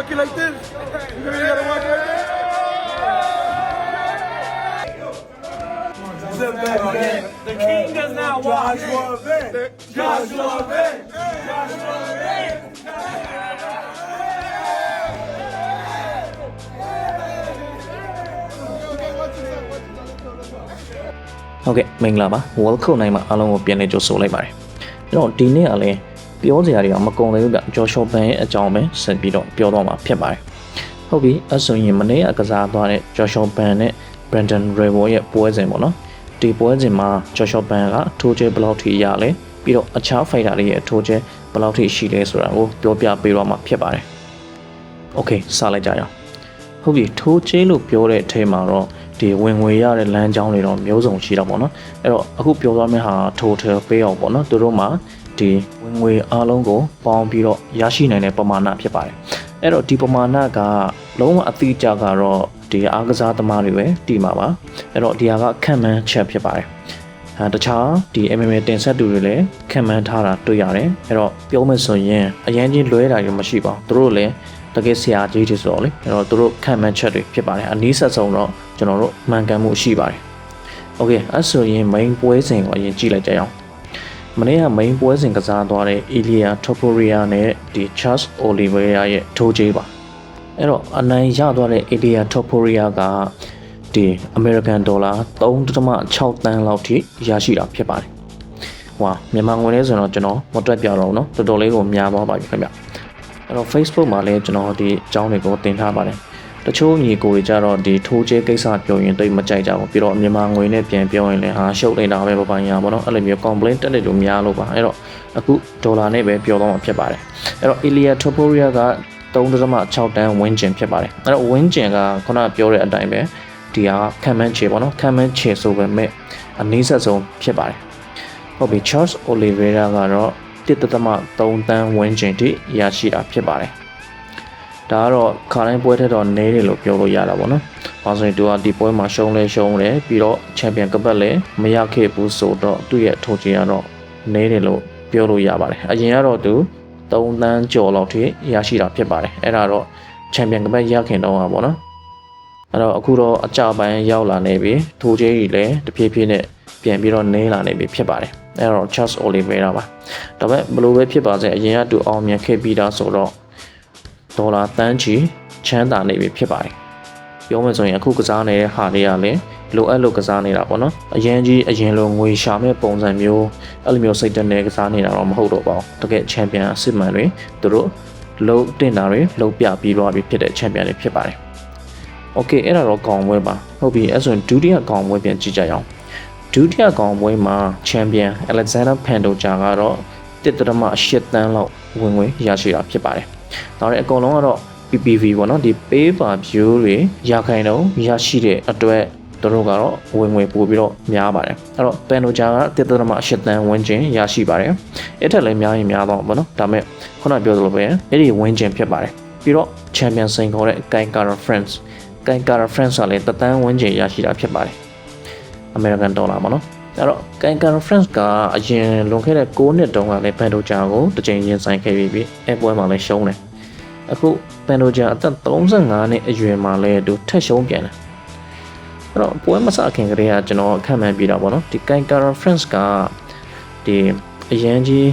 walk it like this. You really gotta walk it like this. Sit back, man. The king does not walk. Joshua Vick. Joshua Vick. Joshua Vick. ဟုတ်ကဲ့မင်္ဂလာပါ welcome နိုင်မှာအားလုံးကိုပြန်လည်ကြိုဆိုလိုက်ပါတယ်အဲ့တော့ဒီနေ့ကလည်း ပြောစရာတွေကမကုန်သေးဘူးဗျဂျော်ရှော့ဘန်ရဲ့အကြောင်းပဲဆက်ပြီးတော့ပြောတော့မှာဖြစ်ပါတယ်ဟုတ်ပြီအဲ့ဆိုရင်မနေ့ကကစားသွားတဲ့ဂျော်ရှော့ဘန်နဲ့ Brandon Revo ရဲ့ပွဲစဉ်ပေါ့နော်ဒီပွဲစဉ်မှာဂျော်ရှော့ဘန်ကထိုးချဲဘယ်လောက်ထိရလဲပြီးတော့အခြား fighter တွေရဲ့ထိုးချဲဘယ်လောက်ထိရှိလဲဆိုတာကိုပြောပြပေးတော့မှာဖြစ်ပါတယ် Okay စလိုက်ကြရအောင်ဟုတ်ပြီထိုးချဲလို့ပြောတဲ့အထဲမှာတော့ဒီဝင်ငွေရတဲ့လမ်းကြောင်းတွေတော့မျိုးစုံရှိတော့ပေါ့နော်အဲ့တော့အခုပြောသွားမယ့်ဟာ total payout ပေါ့နော်သူတို့မှာ ဒီဝင်ငွေအားလုံးကိုပေါင်းပြီးတော့ရရှိနိုင်တဲ့ပမာဏဖြစ်ပါတယ်အဲ့တော့ဒီပမာဏကလုံးဝအတိအကျကတော့ဒီအားကစားသမားတွေပဲတီမှာပါအဲ့တော့ဒီဟာကခံမှန်းချက်ဖြစ်ပါတယ်အဲတခြားဒီ MMA တင်ဆက်သူတွေလည်းခံမှန်းထားတာတွေ့ရတယ်အဲ့တော့ပြောမယ်ဆိုရင်အရင်ချင်းလွဲတာတွေမရှိပါဘူးသူတို့လည်းတကယ်ဆရာကြီးတွေဆိုတော့လေအဲ့တော့သူတို့ခံမှန်းချက်တွေဖြစ်ပါတယ်အနည်းဆက်ဆုံးတော့ကျွန်တော်တို့မှန်ကန်မှုရှိပါတယ်โอเคအဲ့ဆိုရင် main ပွဲစဉ်ကိုအရင်ကြည့်လိုက်ကြရအောင် မနေ့က main ပွဲစဉ်ကစားသွားတဲ့ Ilya Topuria နဲ့ဒီ Charles Oliveira ရဲ့ထိုးကြေးပါအဲ့တော့အနိုင်ရသွားတဲ့ Ilya Topuria ကဒီ American Dollar 3.6တန်းလောက်ထိရရှိတာဖြစ်ပါတယ်ဟွာမြန်မာငွေလဲဆိုတော့ကျွန်တော်မတွက်ပြတော့ဘူးเนาะတော်တော်လေးကိုများသွားပါပြီခင်ဗျအဲ့တော့ Facebook မှာလည်းကျွန်တော်ဒီအကြောင်းတွေကိုတင်ထားပါတယ် တချို့ညီကိုတွေကြတော့ဒီထိုးကျဲကိစ္စပြောရင်တိတ်မကြိုက်ကြဘူးပြီးတော့မြန်မာငွေနဲ့ပြန်ပြောရင်လည်းဟာရှုပ်နေတာပဲပပညာပေါ့နော်အဲ့လိုမျိုး complaint တက်တယ်လို့များလို့ပါအဲ့တော့အခုဒေါ်လာနဲ့ပဲပြောတော့မှာဖြစ်ပါတယ်အဲ့တော့ Ilya Topuria က3.6တန်းဝင်းကျင်ဖြစ်ပါတယ်အဲ့တော့ဝင်းကျင်ကခုနကပြောတဲ့အတိုင်းပဲဒီဟာခံမှန်းချေပေါ့နော်ခံမှန်းချေဆိုပေမဲ့အနည်းဆက်ဆုံးဖြစ်ပါတယ်ဟုတ်ပြီ Charles Oliveira ကတော့1.3တန်းဝင်းကျင်ထိရရှိတာဖြစ်ပါတယ် ဒါကတော့ခါတိုင်းပွဲထက်တော့နည်းတယ်လို့ပြောလို့ရတာပေါ့နော်။ဘာလို့ဆိုရင်သူကဒီပွဲမှာရှုံးလဲရှုံးတယ်ပြီးတော့ချန်ပီယံကပတ်လည်းမရခဲ့ဘူးဆိုတော့သူ့ရဲ့ထိုးချင်ကတော့နည်းတယ်လို့ပြောလို့ရပါတယ်။အရင်ကတော့သူ3တန်းကျော်လောက်ထိရရှိတာဖြစ်ပါတယ်။အဲ့ဒါတော့ချန်ပီယံကပတ်ရခင်တော့ပါပေါ့နော်။အဲ့တော့အခုတော့အကြပိုင်းရောက်လာနေပြီထိုးချေးကြီးလည်းတဖြည်းဖြည်းနဲ့ပြန်ပြီးတော့နည်းလာနေပြီဖြစ်ပါတယ်။အဲ့တော့ Charles Oliveira ပါ။ဒါပေမဲ့ဘယ်လိုပဲဖြစ်ပါစေအရင်ကသူအောင်မြင်ခဲ့ပြီးသားဆိုတော့ ဒေါ်လာတန်းချီချမ်းသာနေပြီဖြစ်ပါတယ်။ပြောမယ်ဆိုရင်အခုကစားနေတဲ့ဟာတွေကလည်းလိုအပ်လို့ကစားနေတာပေါ့နော်။အရင်ကြီးအရင်လိုငွေရှာမဲ့ပုံစံမျိုးအဲ့လိုမျိုးစိတ်တနဲ့ကစားနေတာတော့မဟုတ်တော့ပါဘူး။တကယ်ချန်ပီယံအစ်စ်မန်တွေသူတို့လုံးတင်တာတွေလုံးပြပြီးသွားပြီဖြစ်တဲ့ချန်ပီယံတွေဖြစ်ပါတယ်။ Okay အဲ့ဒါတော့ကောင်ပွဲပါ။ဟုတ်ပြီအဲ့ဆိုရင်ဒုတိယကောင်ပွဲပြန်ကြည့်ကြရအောင်။ဒုတိယကောင်ပွဲမှာချန်ပီယံ Alexander Pantoja ကတော့1.8တန်းလောက်ဝင်ဝင်ရရှိတာဖြစ်ပါတယ်။ ဒါနဲ့အကုန်လုံးကတော့ PPV ပေါ့နော်ဒီ pay per view တွေရခိုင်တော့ရရှိတဲ့အတွက်တို့ကတော့ဝင်ဝင်ပို့ပြီးတော့များပါတယ်အဲ့တော့ Pantoja က1.8တန်းဝင်ခြင်းရရှိပါတယ်အဲ့ထက်လည်းများရင်များတော့ပေါ့နော်ဒါမဲ့ခုနပြောသလိုပဲအဲ့ဒီဝင်ခြင်းဖြစ်ပါတယ်ပြီးတော့ Champion စိန်ခေါ်တဲ့ Kai Kara France Kai Kara France ကလည်းတတန်းဝင်ခြင်းရရှိတာဖြစ်ပါတယ် American Dollar ပေါ့နော် အဲ့တော့ Kai Kara France ကအရင်လွန်ခဲ့တဲ့6နှစ်တုန်းကလည်း Pantoja ကိုတစ်ချိန်ရင်ဆိုင်ခဲ့ပြီးပြီးအဲ့ပွဲမှာလည်းရှုံးတယ်အခု Pantoja အသက်35နှစ်အရွယ်မှာလည်းသူထက်ရှုံးပြန်တယ်အဲ့တော့ပွဲမစခင်ကတည်းကကျွန်တော်ခံမှန်းပြီးတာပေါ့နော်ဒီ Kai Kara France ကဒီအရန်ကြီး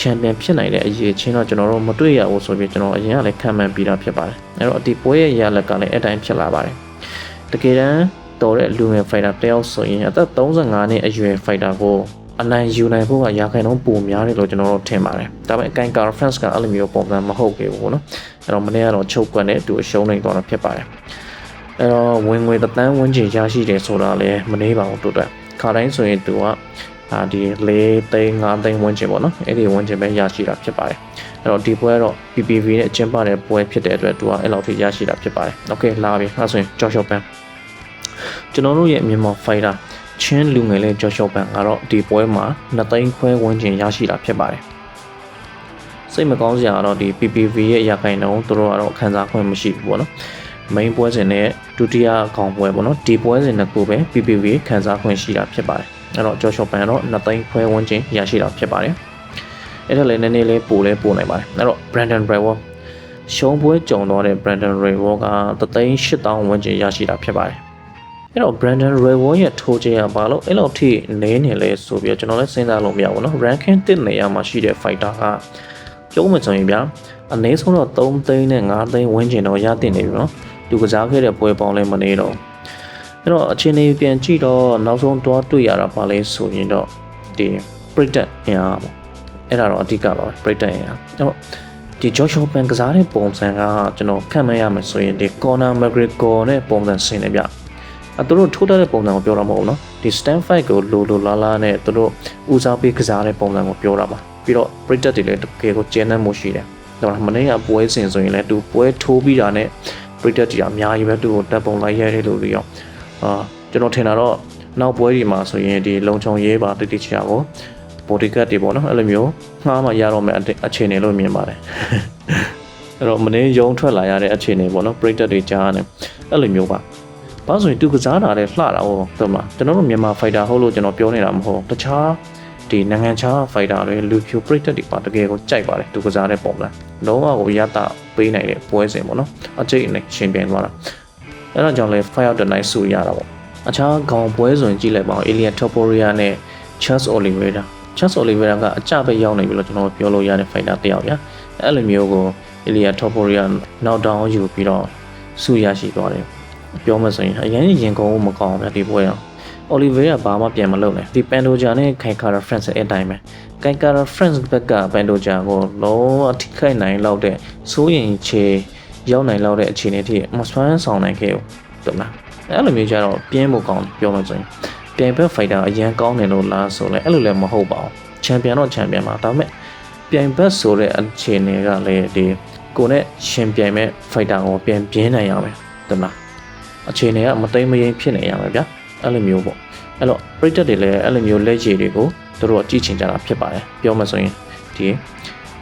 ချန်ပီယံဖြစ်နိုင်တဲ့အရေးချင်းတော့ကျွန်တော်တို့မတွေ့ရဘူးဆိုပြီးကျွန်တော်အရင်ကလည်းခံမှန်းပြီးတာဖြစ်ပါတယ်အဲ့တော့ဒီပွဲရဲ့ရလက်ကလည်းအတိုင်းဖြစ်လာပါတယ်တကယ်တမ်း တော်တဲ့လူငယ်ဖိုက်တာတယောက်ဆိုရင်အသက်35နှစ်အရွယ်ဖိုက်တာကိုအနိုင်ယူနိုင်ဖို့ကရာခိုင်နှုန်းပိုများတယ်လို့ကျွန်တော်တို့ထင်ပါတယ်။ဒါပေမဲ့အကန်ကာဖရန့်စ်ကအဲ့လိုမျိုးပုံစံမဟုတ်ခဲ့ဘူးနော်။အဲ့တော့မနေ့ကတော့ချုပ်ကွက်နဲ့သူအရှုံးနေတော့ဖြစ်ပါတယ်။အဲ့တော့ဝင်ငွေတသန်းဝန်းကျင်ရရှိတယ်ဆိုတာလည်းမနှေးပါဘူးတို့အတွက်။ခါတိုင်းဆိုရင်သူကအာဒီ၄သိန်း၅သိန်းဝန်းကျင်ပေါ့နော်။အဲ့ဒီဝန်းကျင်ပဲရရှိတာဖြစ်ပါတယ်။အဲ့တော့ဒီပွဲတော့ PPV နဲ့အကျဉ်းပတဲ့ပွဲဖြစ်တဲ့အတွက်သူကအဲ့လောက်ထိရရှိတာဖြစ်ပါတယ်။ Okay လာပြီ။အဲ့ဆိုရင်ကြောက်ရှော့ပန်း ကျွန်တော်တို့ရဲ့မြန်မာ fighter ချင်းလူငယ်လေးကြော်ရှော့ပန်ကတော့ဒီပွဲမှာ2သိန်းခွဲဝန်းကျင်ရရှိတာဖြစ်ပါတယ်စိတ်မကောင်းစရာကတော့ဒီ PPV ရဲ့ရခိုင်နှုန်းသူတို့ကတော့ခံစား권မရှိဘူးပေါ့နော် main ပွဲစဉ်နဲ့ဒုတိယအကောင်ပွဲပေါ့နော်ဒီပွဲစဉ်နှစ်ခုပဲ PPV ခံစား권ရှိတာဖြစ်ပါတယ်အဲ့တော့ကြော်ရှော့ပန်ကတော့2သိန်းခွဲဝန်းကျင်ရရှိတာဖြစ်ပါတယ်အဲ့ဒါလည်းနည်းနည်းလေးပိုလဲပိုနိုင်ပါတယ်အဲ့တော့ Brandon Brewer ရှုံးပွဲကြုံတော့တဲ့ Brandon Raywall က38000ဝန်းကျင်ရရှိတာဖြစ်ပါတယ် အဲ့တော့ Brandon Raywall ရဲ့ထိုးခြင်းကဘာလို့အဲ့လောက်ထိနေနေလဲဆိုပြီးတော့ကျွန်တော်လည်းစဉ်းစားလို့မရဘူးเนาะ ranking တစ်နေရာမှာရှိတဲ့ fighter ကပြောမှဆိုရင်ဗျာအနည်းဆုံးတော့3သိန်းနဲ့5သိန်းဝန်းကျင်တော့ရတင်နေပြီเนาะသူကစားခဲ့တဲ့ပွဲပေါင်းလည်းမနေတော့အဲ့တော့အချင်းလေးပြန်ကြည့်တော့နောက်ဆုံးတွားတွေ့ရတာပါလဲဆိုရင်တော့ဒီပရိသတ်အင်အားပေါ့အဲ့ဒါတော့အဓိကပါပဲပရိသတ်အင်အားအဲ့တော့ဒီ Joshua Pan ကစားတဲ့ပုံစံကကျွန်တော်ခံမရမယ်ဆိုရင်ဒီ Conor McGregor နဲ့ပုံစံဆင်နေဗျ အဲသူတို့ထိုးတတ်တဲ့ပုံစံကိုပြောတာမဟုတ်ဘူးနော်ဒီ stand fight ကိုလိုလိုလာလာနဲ့သူတို့ဦးစားပေးကစားတဲ့ပုံစံကိုပြောတာပါပြီးတော့ predictor တွေလည်းတကယ်ကိုကျဉ်းနှံ့မှုရှိတယ်ဒါမှမနေ့ကပွဲစဉ်ဆိုရင်လည်းသူပွဲထိုးပြီးတာနဲ့ predictor တွေအများကြီးပဲသူ့ကိုတပ်ပုံလိုက်ရဲတယ်လို့ပြီးတော့အာကျွန်တော်ထင်တာတော့နောက်ပွဲဒီမှာဆိုရင်ဒီလုံချုံရေးပါတိတိကျကျကိုဘော်ဒီကတ်တွေပေါ့နော်အဲ့လိုမျိုးငှားမှရတော့မယ်အခြေအနေလို့မြင်ပါတယ်အဲ့တော့မင်းရုံထွက်လာရတဲ့အခြေအနေပေါ့နော်ပြိတက်တွေကြားရတယ်အဲ့လိုမျိုးပါ ဘာလို့ဆိုရင်သူကစားတာလည်းလှတာဟုတ်တယ်မလားကျွန်တော်တို့မြန်မာဖိုက်တာဟုတ်လို့ကျွန်တော်ပြောနေတာမဟုတ်တခြားဒီနိုင်ငံခြားဖိုက်တာတွေလူဖြူပရိသတ်တွေပါတကယ်ကိုကြိုက်ပါတယ်သူကစားတဲ့ပုံလားလုံးဝကိုရတာပေးနိုင်တဲ့ပွဲစဉ်ပေါ့နော်အကျိတ်နဲ့ရှင်ပြိုင်သွားတာအဲ့ဒါကြောင့်လဲ Fire of the Night ဆူရတာပေါ့အခြားခေါင်းပွဲဆိုရင်ကြည့်လိုက်ပါဦး Elian Topuria နဲ့ Charles Oliveira Charles Oliveira ကအကြပဲရောက်နေပြီလို့ကျွန်တော်ပြောလို့ရတဲ့ fighter တစ်ယောက်ဗျာအဲ့လိုမျိုးကို Elian Topuria နောက်တောင်ယူပြီးတော့ဆူရရှိသွားတယ် ပြောမှဆိုရင်အရင်ရင်ကုန်းမကောင်းဗျာဒီပွဲအောင် Oliveira ဘာမှပြန်မလုပ်နဲ့ဒီ Pandoja နဲ့ Kaikara France အဲ့အတိုင်းပဲ Kaikara France ဘက်က Pandoja ကိုလုံးဝထိခိုက်နိုင်လောက်တဲ့စိုးရင်ချေရောက်နိုင်လောက်တဲ့အခြေအနေထိမစွမ်းဆောင်နိုင်ခဲ့ဘူးဟုတ်လားအဲ့လိုမျိုးကြတော့ပြင်းဖို့ကောင်းပြောမှဆိုရင်ပြိုင်ဘက်ဖိုက်တာအရန်ကောင်းတယ်လို့လားဆိုလဲအဲ့လိုလည်းမဟုတ်ပါဘူးချန်ပီယံတော့ချန်ပီယံပါဒါပေမဲ့ပြိုင်ဘက်ဆိုတဲ့အခြေအနေကလည်းဒီကိုနဲ့ရှင်ပြိုင်မဲ့ဖိုက်တာကိုပြန်ပြင်းနိုင်ရမယ်တမလား အခြေအနေကမတိမ်မရင်ဖြစ်နေရမယ်ဗျာအဲ့လိုမျိုးပေါ့အဲ့တော့ပရိသတ်တွေလည်းအဲ့လိုမျိုးလက်ရည်တွေကိုတို့တော့ကြည့်ချင်ကြတာဖြစ်ပါတယ်ပြောမှဆိုရင်ဒီ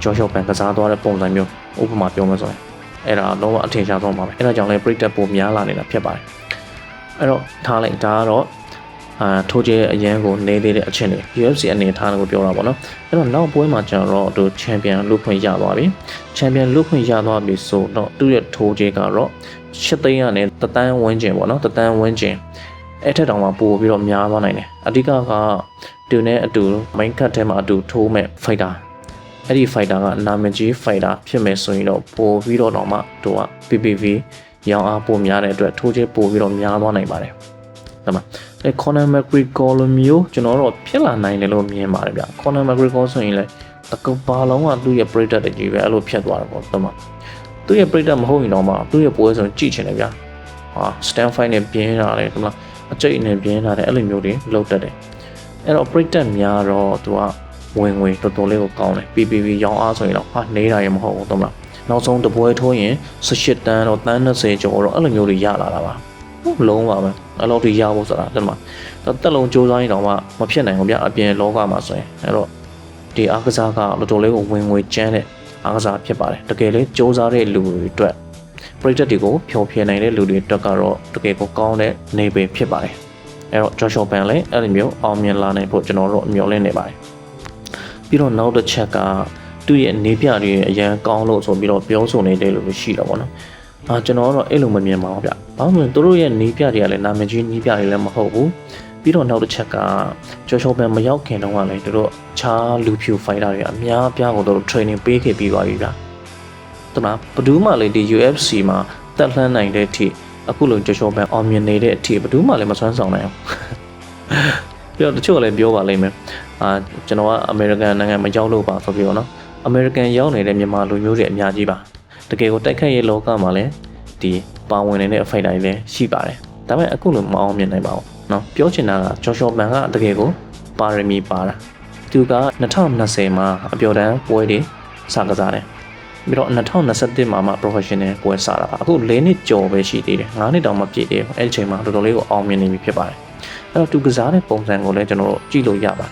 ဂျော်ရှော့ပန်ကစားသွားတဲ့ပုံစံမျိုးဥပမာပြောမှဆိုရင်အဲ့ဒါလုံးဝအထင်ရှားဆုံးပါပဲအဲ့ဒါကြောင့်လည်းပရိသတ်ပုံများလာနေတာဖြစ်ပါတယ်အဲ့တော့ထားလိုက်ဒါကတော့ အာထိုးကျဲအရန်ကိုနေသေးတဲ့အချင်းတွေ UFC အနေထားကိုပြောတာပေါ့နော်အဲ့တော့နောက်ပွဲမှာကျွန်တော်တို့ချန်ပီယံလုခွင့်ရသွားပြီချန်ပီယံလုခွင့်ရသွားပြီဆိုတော့သူ့ရဲ့ထိုးကျဲကတော့ရှစ်သိန်းကနေတတန်းဝန်းကျင်ပေါ့နော်တတန်းဝန်းကျင်အဲ့ထက်တောင်မှပိုပြီးတော့များသွားနိုင်တယ်အဓိကကသူနဲ့အတူ main cut ထဲမှာအတူထိုးမဲ့ fighter အဲ့ဒီ fighter ကနာမည်ကြီး fighter ဖြစ်မယ်ဆိုရင်တော့ပိုပြီးတော့တော့မှသူက PPV ရောင်းအားပိုများတဲ့အတွက်ထိုးကျဲပိုပြီးတော့များသွားနိုင်ပါတယ် ဒါမှအဲ Conor McGregor လိုမျိုးကျွန်တော်တို့ဖြစ်လာနိုင်တယ်လို့မြင်ပါတယ်ဗျ Conor McGregor ဆိုရင်လည်းတကဘာလုံးကသူ့ရဲ့ Predator တကြီးပဲအဲ့လိုဖြတ်သွားတာပေါ့ဒါမှသူ့ရဲ့ Predator မဟုတ်ရင်တော့မှသူ့ရဲ့ပွဲဆိုရင်ကြည့်ချင်တယ်ဗျာဟာ stand fight နဲ့ပြင်းတာလေဒါမှအကျိတ်နဲ့ပြင်းတာတဲ့အဲ့လိုမျိုးတွေလောက်တတ်တယ်အဲ့တော့ Predator များတော့သူကဝင်ဝင်တော်တော်လေးကိုကောင်းတယ် PPV ရောင်းအားဆိုရင်တော့ဟာနေတာရမဟုတ်ဘူးတော့မလားနောက်ဆုံးတပွဲထိုးရင်18တန်းတော့တန်း20ကျော်တော့အဲ့လိုမျိုးတွေရလာတာပါဟုတ်လုံးပါပဲ အဲ့လိုတွေရဖို့ဆိုတာတမတက်လုံးစူးစမ်းရင်တော့မှမဖြစ်နိုင်ဘူးဗျအပြင်လောကမှာဆိုရင်အဲ့တော့ဒီအားကစားကတော်တော်လေးကိုဝင်ငွေကျန်းတဲ့အားကစားဖြစ်ပါတယ်တကယ်လေးစူးစမ်းတဲ့လူတွေအတွက်ပရိသတ်တွေကိုဖျော်ဖြေနိုင်တဲ့လူတွေအတွက်ကတော့တကယ်ကိုကောင်းတဲ့နေပယ်ဖြစ်ပါတယ်အဲ့တော့ Joshua Pan လည်းအဲ့လိုမျိုးအောင်မြင်လာနိုင်ဖို့ကျွန်တော်တို့အမျှော်လင့်နေပါတယ်ပြီးတော့နောက်တစ်ချက်ကသူ့ရဲ့နေပြတွေအရန်ကောင်းလို့ဆိုပြီးတော့ပြောဆိုနေတယ်လို့ရှိတော့ဗောနော် အာကျွန်တော်ကတော့အဲ့လိုမမြင်ပါဘူးဗျ။ဘာလို့လဲသူတို့ရဲ့နီးပြတွေကလည်းနာမည်ကြီးနီးပြတွေလည်းမဟုတ်ဘူး။ပြီးတော့နောက်တစ်ချက်ကကျော်ရှောပန်မရောက်ခင်တုန်းကလည်းသူတို့ခြားလူဖြူဖိုင်တာတွေအများအပြားကိုသူတို့ training ပေးခဲ့ပြီးပါပြီဗျ။တမဘယ်သူမှလည်းဒီ UFC မှာတက်လှမ်းနိုင်တဲ့အထိအခုလိုကျော်ရှောပန်အောင်မြင်နေတဲ့အထိဘယ်သူမှလည်းမဆွမ်းဆောင်နိုင်ဘူး။ပြီးတော့တချို့ကလည်းပြောပါလိမ့်မယ်။အာကျွန်တော်ကအမေရိကန်နိုင်ငံမရောက်လို့ပါဆိုပြီးတော့နော်။အမေရိကန်ရောက်နေတဲ့မြန်မာလူမျိုးတွေအများကြီးပါ။ တကယ်ကိုတိုက်ခိုက်ရေးလောကမှာလည်းဒီပါဝင်နေတဲ့အဖိုက်တိုင်းလည်းရှိပါတယ်ဒါပေမဲ့အခုလိုမအောင်မြင်နိုင်ပါဘူးเนาะပြောချင်တာကဂျော်ရှော်မန်ကတကယ်ကိုပါရမီပါတာသူက2020မှာအပြော်တန်းပွဲတွေစကစားတယ်ပြီးတော့2021မှာမှ professional ပွဲစတာပါအခု၄နှစ်ကျော်ပဲရှိသေးတယ်၅နှစ်တောင်မှပြည့်သေးတယ်အဲ့ဒီချိန်မှာတော်တော်လေးကိုအောင်မြင်နေပြီဖြစ်ပါတယ်အဲ့တော့သူကစားတဲ့ပုံစံကိုလည်းကျွန်တော်တို့ကြည့်လို့ရပါတယ်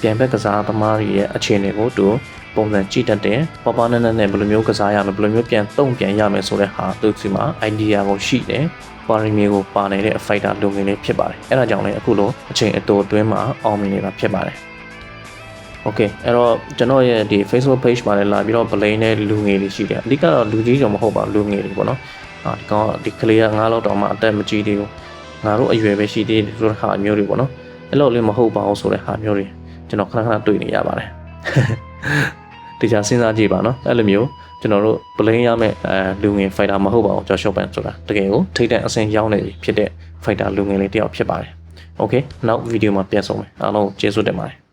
ပြန်ဘက်ကစားသမားတွေရဲ့အခြေအနေကိုသူ ပုံစံကြည့်တတ်တယ်ပေါပါနန်းနဲ့ဘယ်လိုမျိုးကစားရမလဲဘယ်လိုမျိုးပြန်တုံ့ပြန်ရမယ်ဆိုတဲ့ဟာသူစီမှာ idea ကိုရှိတယ်ပါရမီကိုပါနေတဲ့အဖိုက်တာလူငယ်လေးဖြစ်ပါတယ်အဲဒါကြောင့်လည်းအခုလိုအချိန်အတော်အတွင်းမှာအောင်မြင်နေတာဖြစ်ပါတယ် Okay အဲ့တော့ကျွန်တော်ရဲ့ဒီ Facebook page မှာလည်းလာပြီးတော့ blame နဲ့လူငယ်တွေရှိတယ်အဓိကတော့လူကြီးတော့မဟုတ်ပါလူငယ်တွေပေါ့နော်အာဒီကောင်ဒီကလေးကငါးလောက်တော့မှအသက်မကြီးသေးဘူးငါတို့အရွယ်ပဲရှိသေးတယ်ဆိုတဲ့ဟာမျိုးတွေပေါ့နော်အဲ့လိုလေးမဟုတ်ပါဘူးဆိုတဲ့ဟာမျိုးတွေကျွန်တော်ခဏခဏတွေ့နေရပါတယ် တခြားစဉ်းစားကြည့်ပါနော်အဲ့လိုမျိုးကျွန်တော်တို့ blame ရမယ့်အဲလူငယ် fighter မဟုတ်ပါဘူး Joshua Ban ဆိုတာတကယ်ကိုထိတ်တဲ့အဆင့်ရောက်နေပြီဖြစ်တဲ့ fighter လူငယ်လေးတစ်ယောက်ဖြစ်ပါတယ် Okay နောက်ဗီဒီယိုမှာပြန်ဆုံမယ်အားလုံးကျေးဇူးတင်ပါတယ်